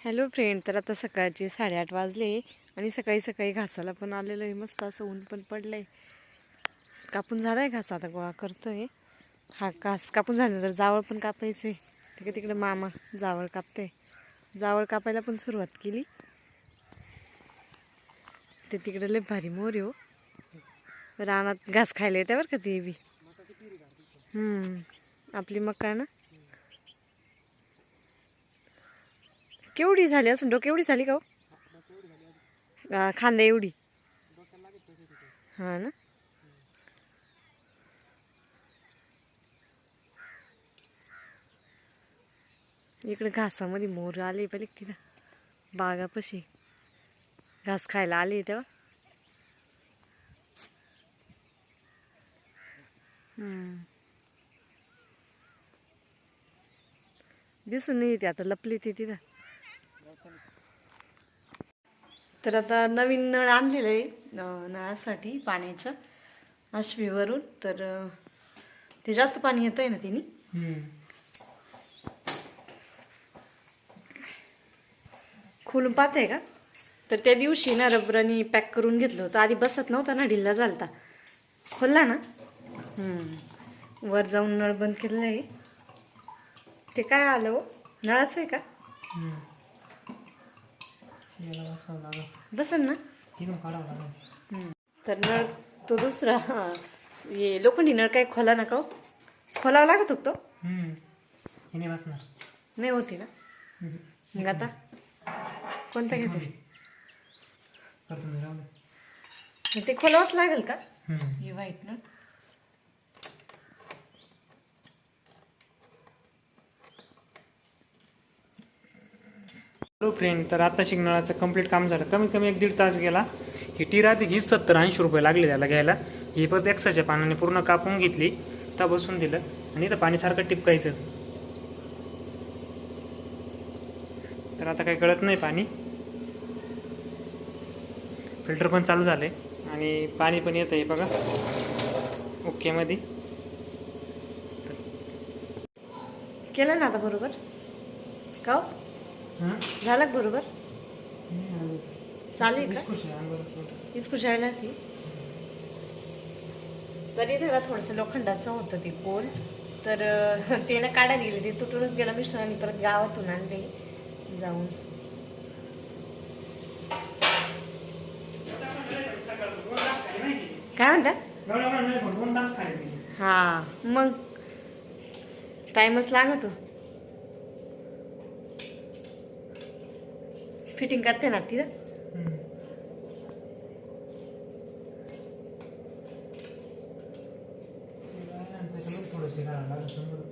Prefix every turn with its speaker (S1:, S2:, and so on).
S1: Hello friend तर आता सकाळचे साडेआठ वाजले आणि सकाळी सकाळी घासाला पण आलेलं आहे मस्त असं ऊन पण पडलं आहे कापून झाला आहे घास आता गोळा करतो आहे हा घास कापून झाल्यानंतर जावळ पण कापायचं आहे तिकडे तिकडे मामा जावळ कापते जावळ कापायला पण सुरुवात केली. ते तिकडे लय भारी मोर आहे हो. रानात घास खायला येते बरं का ते बी. आपली मका ना? केवढी झाली? असून डोक एवढी झाली का हो? खांदा एवढी. हा ना? इकडे घासामध्ये मोर आले पहिले तिथं. बागापाशी. घास खायला आले तेव्हा. दिसून नाही येते आता लपली ती तिथं. तर आता नवीन नळ आणलेलं आहे नळासाठी पाण्याचं आश्वीवरून तर ते जास्त पाणी येतं आहे ना तिने? खोलून पाहते का? तर त्या दिवशी ना रबरानी पॅक करून घेतलं होतं. आधी बसत नव्हता ना ढिल्ला झालता. खोलला ना? हम्म. वर जाऊन नळ बंद केलेलं आहे. ते काय आलं हो? नळाचं आहे का? बसन ना. तर नळ तो दुसरा हा, ये लोखंडी नळ काय खोला नका हो. खोलावा लागत होतो
S2: हिने बसणार
S1: नाही होती ना? मग आता? कोणता घेते?
S2: करतो मी राहू
S1: मग ते खोलावंच लागेल का? हे व्हाईट नळ
S2: हॅलो फ्रेंड तर आता शिकणाराचं कंप्लीट काम झालं. कमीत कमी एक दीड तास गेला. ही टी राहते हीच सत्तर ऐंशी रुपये लागले त्याला घ्यायला. ही परत एक्साच्या पानाने पूर्ण कापून घेतली. त्या बसून दिलं. आणि इथं पाणीसारखं टिपकायचं. तर आता काही कळत नाही पाणी. फिल्टर पण चालू झाले. आणि पाणी पण येतं आहे बघा. ओके मध्ये.
S1: केलं ना आता बरोबर? का झालं बरोबर? चालेल का? ती? तरी त्याला थोडंसं लोखंडाचं होतं ते पोल. तर ते ना काढायला गेले ते तुटूनच गेलं मिस्टरांनी परत गावातून आणले जाऊन. काय म्हणता?
S2: दोन तास खाली
S1: हा मग. टाइमच लागतो. फिटिंग करते ना तिथं.
S2: त्याच्यामध्ये